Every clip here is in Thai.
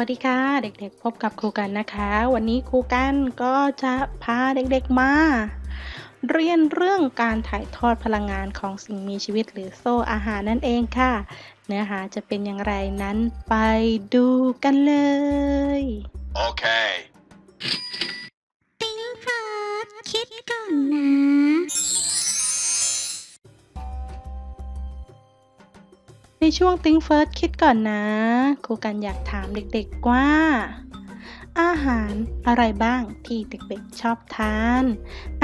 วัสดีค่ะ เด็กๆ พบกับครูกันนะคะ วันนี้ครูกันก็จะพาเด็กๆมา เรียนเรื่องการถ่ายทอดพลังงานของสิ่งมีชีวิตหรือโซ่อาหารนั่นเองค่ะ เนื้อหาจะเป็นอย่างไรนั้นไปดูกันเลย โอเค ช่วง Think First คิดก่อนนะครูกันอยากถามเด็กๆว่า อาหารอะไรบ้างที่เด็กๆชอบทาน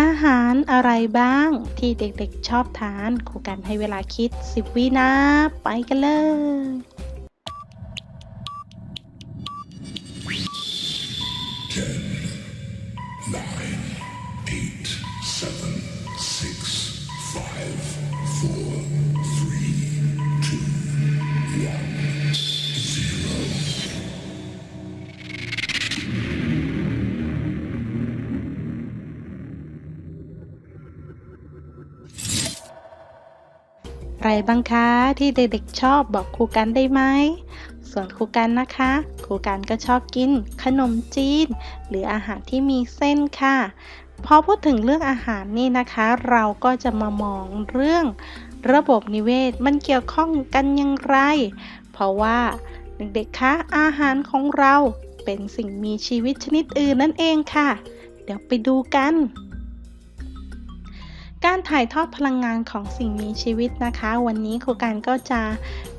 อาหารอะไรบ้างที่เด็กๆชอบทานครูกันให้เวลาคิด 10 วินะ ไปกันเลย บ้างคะที่เด็กๆชอบบอกครูกันได้ไหม ส่วนครูกันนะคะ ครูกันก็ชอบกิน ขนมจีน หรืออาหารที่มีเส้นค่ะ พอพูดถึงเรื่องอาหารนี่นะคะ เราก็จะมามองเรื่องระบบนิเวศมันเกี่ยวข้องกันอย่างไร เพราะว่าเด็กๆคะอาหารของเราเป็นสิ่งมีชีวิตชนิดอื่นนั่นเองค่ะ เดี๋ยวไปดูกัน การถ่ายทอดพลังงานของสิ่งมีชีวิตนะคะ วันนี้ครูการก็จะ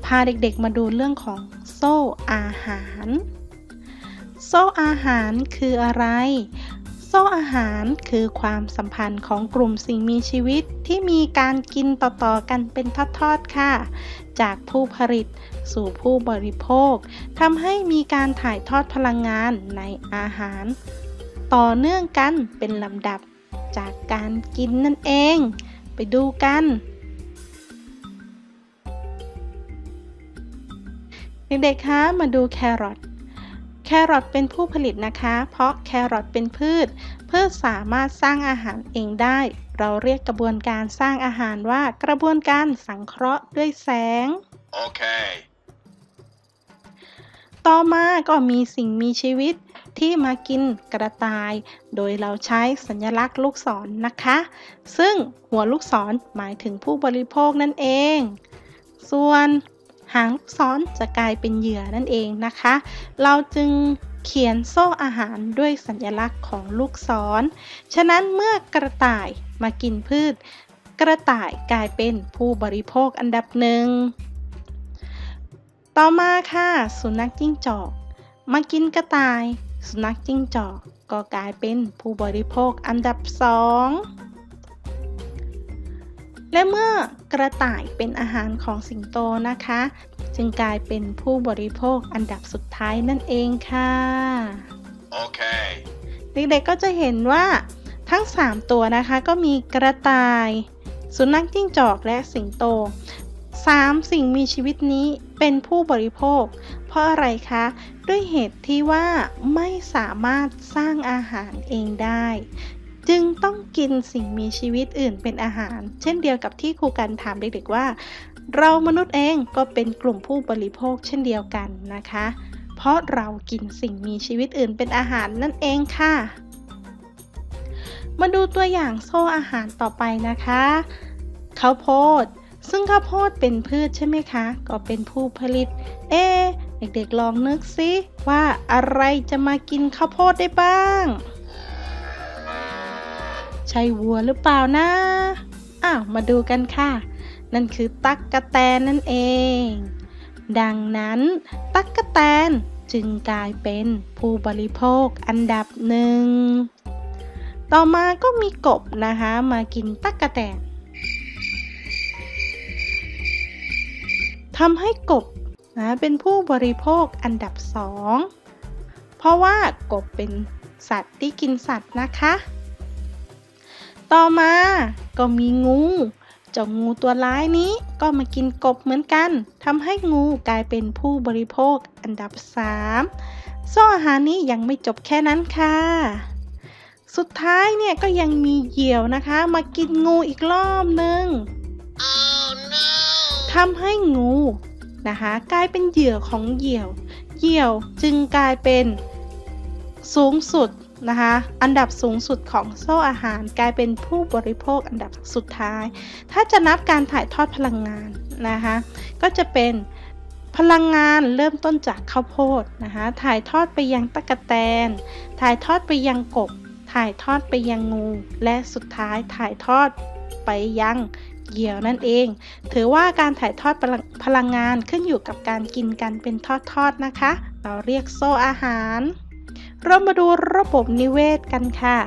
พาเด็กๆมาดูเรื่องของโซ่อาหาร โซ่อาหารคืออะไร โซ่อาหารคือความสัมพันธ์ของกลุ่มสิ่งมีชีวิตที่มีการกินต่อๆกันเป็นทอดๆค่ะ จากผู้ผลิตสู่ผู้บริโภคทำให้มีการถ่ายทอดพลังงานในอาหาร ต่อเนื่องกันเป็นลำดับ จากการกินนั่นเอง ไปดูกัน เด็กๆ คะมาดูแครอทแครอทเป็นผู้ผลิตนะคะ เพราะแครอทเป็นพืช พืชสามารถสร้างอาหารเองได้ เราเรียกกระบวนการสร้างอาหารว่ากระบวนการสังเคราะห์ด้วยแสง Okay. ต่อมาก็มีสิ่งมีชีวิต ที่มากินกระต่าย โดยเราใช้สัญลักษณ์ลูกศรนนะคะ ซึ่งหัวลูกศรหมายถึงผู้บริโภคนั่นเอง ส่วนหางลูกศรจะกลายเป็นเหยื่อนั่นเองนะคะ เราจึงเขียนโซ่อาหารด้วยสัญลักษณ์ของลูกศร ฉะนั้นเมื่อกระต่ายมากินพืช กระต่ายกลายเป็นผู้บริโภคอันดับหนึ่ง ต่อมาค่ะ สุนัขจิ้งจอก มากินกระต่าย สุนัขจิ้งจอกก็กลายเป็นผู้บริโภคอันดับสองและเมื่อกระต่ายเป็นอาหารของสิงโตนะคะ จึงกลายเป็นผู้บริโภคอันดับสุดท้ายนั่นเองค่ะ Okay. เด็กๆก็จะเห็นว่าทั้ง 3 ตัวนะคะก็มีกระต่าย สุนัขจิ้งจอกและสิงโต 3 สิ่งมีชีวิตนี้เป็นผู้บริโภคเพ ราะอะไรคะ ด้วยเหตุที่ว่าไม่สามารถสร้างอาหารเองได้ จึงต้องกินสิ่งมีชีวิตอื่นเป็นอาหาร เช่นเดียวกับที่ครูกันถามเด็กๆว่า เรามนุษย์เองก็เป็นกลุ่มผู้บริโภคเช่นเดียวกันนะคะ เพราะเรากินสิ่งมีชีวิตอื่นเป็นอาหารนั่นเองค่ะ มาดูตัวอย่างโซ่อาหารต่อไปนะคะข้าวโพดซึ่งข้าวโพดเป็นพืชใช่ไหมคะ ก็เป็นผู้ผลิต เอ๊ เด็กๆลองนึกซิว่าอะไรจะมากินข้าวโพดได้บ้าง ใช่วัวหรือเปล่านะ อ้าว มาดูกันค่ะ นั่นคือตั๊กกะแตนนั่นเอง ดังนั้นตั๊กกะแตนจึงกลายเป็นผู้บริโภคอันดับหนึ่ง ต่อมาก็มีกบนะคะมากินตั๊กกะแตนทำให้กบ นะเป็นผู้บริโภคอันดับสองเพราะว่ากบเป็นสัตว์ที่กินสัตว์นะคะ ต่อมาก็มีงูเจ้างูตัวร้ายนี้ก็มากินกบเหมือนกันทำให้งูกลายเป็นผู้บริโภคอันดับ3โซ่อาหารนี้ยังไม่จบแค่นั้นค่ะ สุดท้ายเนี่ยก็ยังมีเหยี่ยวนะคะ มากินงูอีกรอบหนึ่ง Oh no. ทำให้งู นะคะ กลายเป็นเหยื่อของเหยี่ยว เหยี่ยวจึงกลายเป็นสูงสุดนะคะอันดับสูงสุดของโซ่อาหารกลายเป็นผู้บริโภคอันดับสุดท้าย ถ้าจะนับการถ่ายทอดพลังงานนะคะก็จะเป็นพลังงานเริ่มต้นจากข้าวโพดนะคะถ่ายทอดไปยังตะกะแตน ถ่ายทอดไปยังกบ ถ่ายทอดไปยังงู และสุดท้ายถ่ายทอดไปยัง เหยี่ยวนั่นเอง ถือว่าการถ่ายทอดพลังพลังงานขึ้นอยู่กับการกินกันเป็นทอดๆนะคะ เราเรียกโซ่อาหาร เรามาดูระบบนิเวศกันค่ะ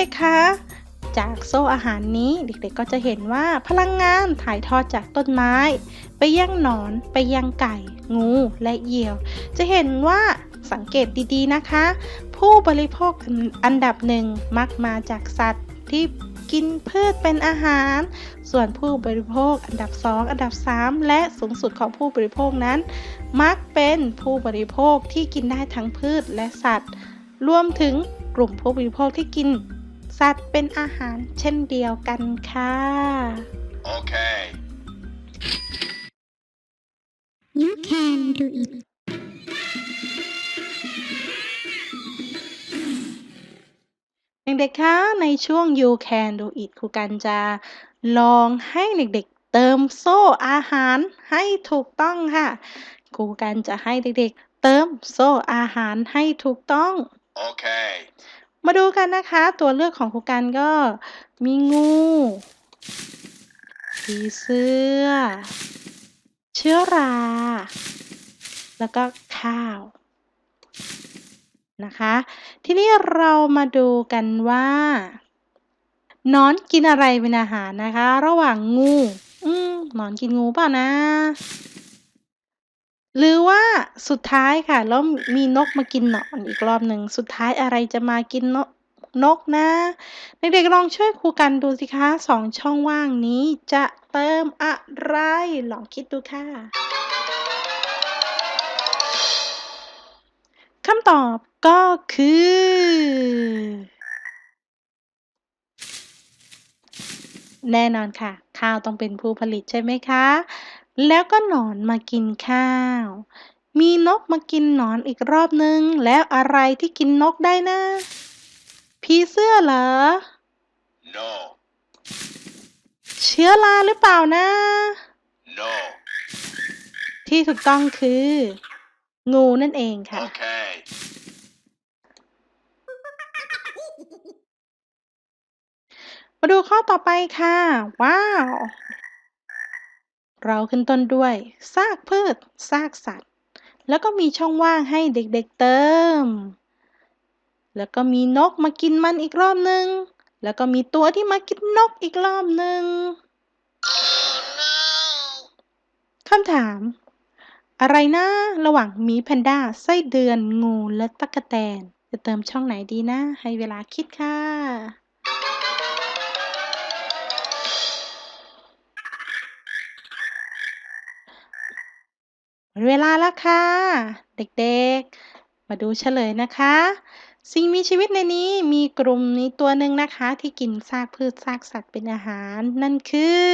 ด็กๆ คะ จากโซ่อาหารนี้เด็กๆ ก็จะเห็นว่าพลังงานถ่ายทอดจากต้นไม้ ไปยังหนอนไปยังไก่ งูและเหยี่ยว จะเห็นว่าสังเกตดีๆนะคะ ผู้บริโภคอันดับหนึ่งมักมาจากสัตว์ที่กินพืชเป็นอาหาร ส่วนผู้บริโภคอันดับ 2 อันดับ 3 และสูงสุดของผู้บริโภคนั้น มักเป็นผู้บริโภคที่กินได้ทั้งพืชและสัตว์ รวมถึงกลุ่มผู้บริโภคที่กิน สัตว์เป็นอาหารเช่นเดียวกันค่ะ Okay. You can do it เด็กๆ คะในช่วง You Can Do It ครูกันจะลองให้เด็กๆ เติมโซ่อาหารให้ถูกต้องค่ะ ครูกันจะให้เด็กๆ เติมโซ่อาหารให้ถูกต้อง Okay. มาดูกันนะคะ ตัวเลือกของครูกันก็มีงูผีเสื้อ เชื้อรา แล้วก็ข้าวนะคะ ทีนี้เรามาดูกันว่านอนกินอะไรเป็นอาหารนะคะ ระหว่างงู อืมนอนกินงูเปล่านะ หรือว่าสุดท้ายค่ะ แล้วมีนกมากินหนอนอีกรอบหนึ่ง สุดท้ายอะไรจะมากินนกนกนะ เด็กๆลองช่วยครูกันดูสิคะสองช่องว่างนี้จะเติมอะไร ลองคิดดูค่ะคำตอบก็คือ แน่นอนค่ะ ข้าวต้องเป็นผู้ผลิตใช่ไหมคะ แล้วก็หนอนมากินข้าว มีนกมากินหนอนอีกรอบนึง แล้วอะไรที่กินนกได้นะ ผีเสื้อเหรอ No. เชื้อราหรือเปล่านะ No. ที่ถูกต้องคือ งูนั่นเองค่ะ Okay. มาดูข้อต่อไปค่ะ ว้าว เราขึ้นต้นด้วยซากพืชซากสัตว์ แล้วก็มีช่องว่างให้เด็กๆเติม แล้วก็มีนกมากินมันอีกรอบนึง แล้วก็มีตัวที่มากินนกอีกรอบนึง คำถาม อะไรนะระหว่างหมีแพนด้าไส้เดือนงูและตั๊กแตน จะเติมช่องไหนดีนะ ให้เวลาคิดค่ะ หมดเวลาแล้วค่ะ เด็กๆ มาดูเฉลยนะคะ สิ่งมีชีวิตในนี้มีกลุ่มนี้ตัวหนึ่งนะคะ ที่กินซากพืชซากสัตว์เป็นอาหารนั่นคือ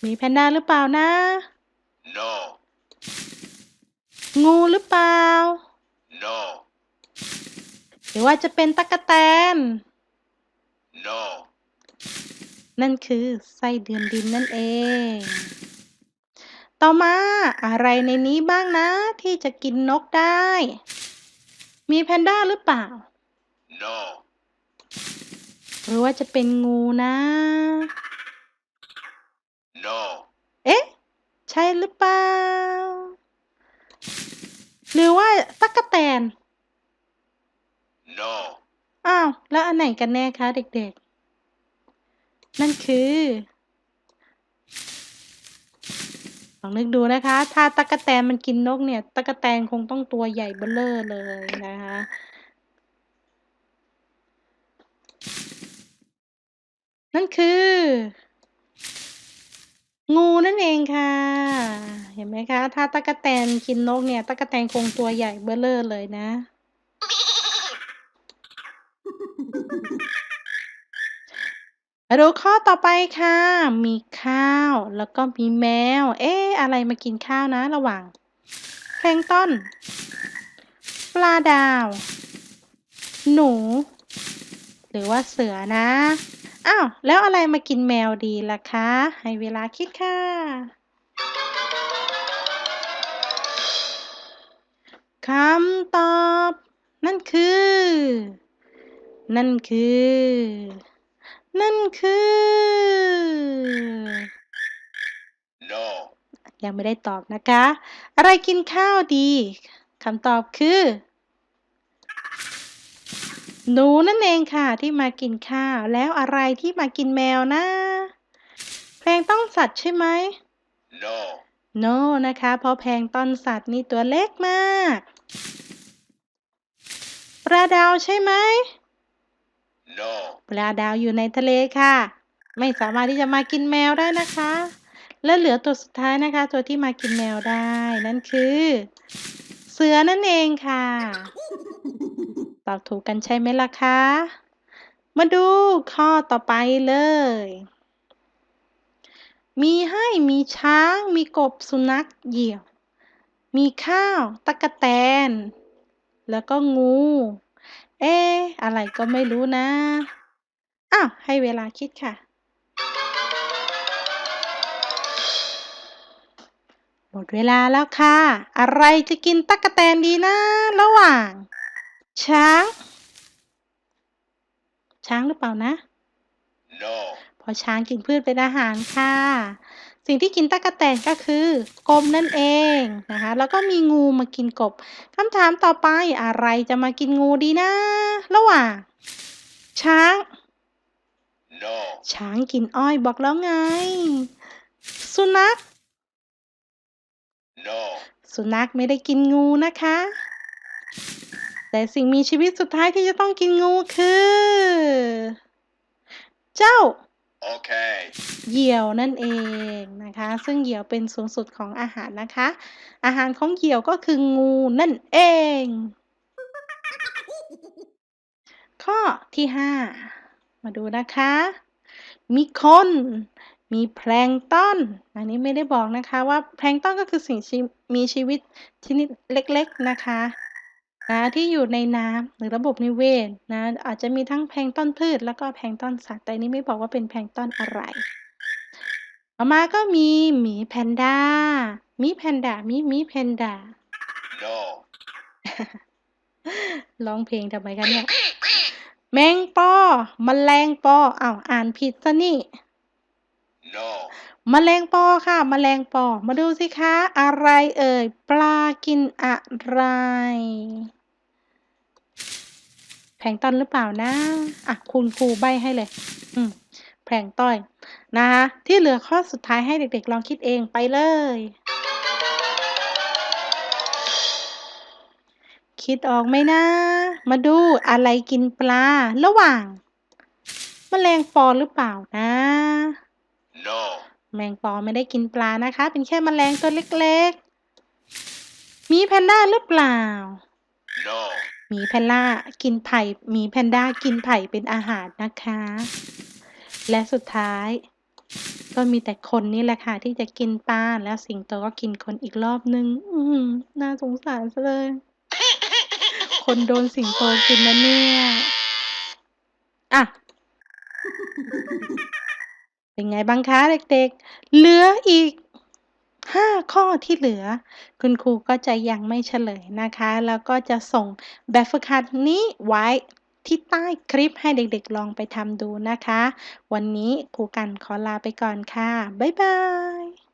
หมีแพนด้าหรือเปล่านะ No. งูหรือเปล่า No. หรือว่าจะเป็นตั๊กแตน No. นั่นคือไส้เดือนดินนั่นเอง ต่อมาอะไรในนี้บ้างนะ ที่จะกินนกได้ มีแพนด้าหรือเปล่า No. หรือว่าจะเป็นงูนะ No. เอ๊ะ ใช่หรือเปล่า หรือว่าตั๊กแตน No. อ้าว แล้วอันไหนกันแน่คะเด็กๆ นั่นคือ ลองนึกดูนะคะ ถ้าตั๊กแตนมันกินนกเนี่ยตั๊กแตนคงต้องตัวใหญ่เบ้อเร่อเลยนะคะนั่นคือ งูนั่นเองค่ะ เห็นไหมคะ ถ้าตั๊กแตนกินนกเนี่ยตั๊กแตนคงตัวใหญ่เบ้อเร่อเลยนะ มาดูข้อต่อไปค่ะ มีข้าวแล้วก็มีแมว เอ๊ะ อะไรมากินข้าวนะระหว่างแพลงต้น ปลาดาว หนู หรือว่าเสือนะ อ้าว แล้วอะไรมากินแมวดีล่ะคะ ให้เวลาคิดค่ะ คำตอบ นั่นคือ นั่นคือ นั่นคือ No. ยังไม่ได้ตอบนะคะ อะไรกินข้าวดีคำตอบคือ หนูนั่นเองค่ะที่มากินข้าว แล้วอะไรที่มากินแมวนะแพลงก์ต้นสัตว์ใช่ไหม No. no นะคะ เพราะแพลงก์ต้นสัตว์นี่ตัวเล็กมาก ปลาดาวใช่ไหม No. ปลาดาวอยู่ในทะเลค่ะ ไม่สามารถที่จะมากินแมวได้นะคะ และเหลือตัวสุดท้ายนะคะ ตัวที่มากินแมวได้ นั่นคือ เสือนั่นเองค่ะ ตอบถูกกันใช่ไหมล่ะคะ มาดูข้อต่อไปเลย มีให้มีช้างมีกบสุนัขเหยี่ยว มีข้าวตะกะแตน แล้วก็งู เอ๊ะอะไรก็ไม่รู้นะ อ้าว ให้เวลาคิดค่ะ หมดเวลาแล้วค่ะ อะไรจะกินตั๊กแตนดีนะ ระหว่าง ช้าง ช้างหรือเปล่านะ No. เพราะช้างกินพืชเป็นอาหารค่ะ สิ่งที่กินตั๊กแตนก็คือกบนั่นเองนะคะ แล้วก็มีงูมากินกบคำถามต่อไปอะไรจะมากินงูดีนะ ระหว่าง ช้าง No. ช้างกินอ้อยบอกแล้วไง สุนัข No. สุนัขไม่ได้กินงูนะคะ แต่สิ่งมีชีวิตสุดท้ายที่จะต้องกินงูคือ เจ้า Okay. เหยี่ยวนั่นเองนะคะ ซึ่งเหยี่ยวเป็นสูงสุดของอาหารนะคะ อาหารของเหยี่ยวก็คืองูนั่นเอง ข้อที่ห้ามาดูนะคะ มีคนมีแพลงก์ต้น อันนี้ไม่ได้บอกนะคะว่าแพลงก์ต้นก็คือสิ่งมีชีวิตชนิดเล็กๆนะคะ นะที่อยู่ในน้ำหรือระบบนิเวศนะอาจจะมีทั้งแพลงก์ต้นพืช แล้วก็แพลงก์ต้นสัตว์แต่อันนี้ไม่บอกว่าเป็นแพลงก์ต้นอะไรต่อมาก็มีหมีแพนด้าหมีแพนด้าหมีหมีแพนด้า No. ร้องเพลงทำไมคะเนี่ยแมงปอมแมลงปออ้าวอ่านผิดซะนี่ No. มแมลงปอค่ะมแมลงปอ มาดูสิคะ อะไรเอ่ย ปลากินอะไรแพ ลงก์ต้นหรือเปล่านะ อะ คุณครูใบให้เลย อืมแพลงก์ต้อยนะคะ ที่เหลือข้อสุดท้ายให้เด็กๆ ลองคิดเองไปเลย คิดออกไหมนะ มาดูอะไรกินปลา ระหว่างแมลงปอหรือเปล่านะ No. แมงปอไม่ได้กินปลานะคะ เป็นแค่แมลงตัวเล็กๆหมีแพนด้าหรือเปล่า No. มีแพนด้ากินไผ่มีแพนด้ากินไผ่เป็นอาหารนะคะ และสุดท้าย ก็มีแต่คนนี่แหละค่ะที่จะกินปลาแล้วสิงโตก็กินคนอีกรอบนึง อืน่าสงสารซะเลย คนโดนสิงโตกินนะเนี่ย อะ เป็นไงบ้างคะเด็กๆ เหลืออีก ห้าข้อที่เหลือ คุณครูก็จะยังไม่เฉลยนะคะ แล้วก็จะส่งแบบฝึกหัดนี้ไว้ที่ใต้คลิปให้เด็กๆลองไปทำดูนะคะ วันนี้ครูกันขอลาไปก่อนค่ะ บ๊ายบาย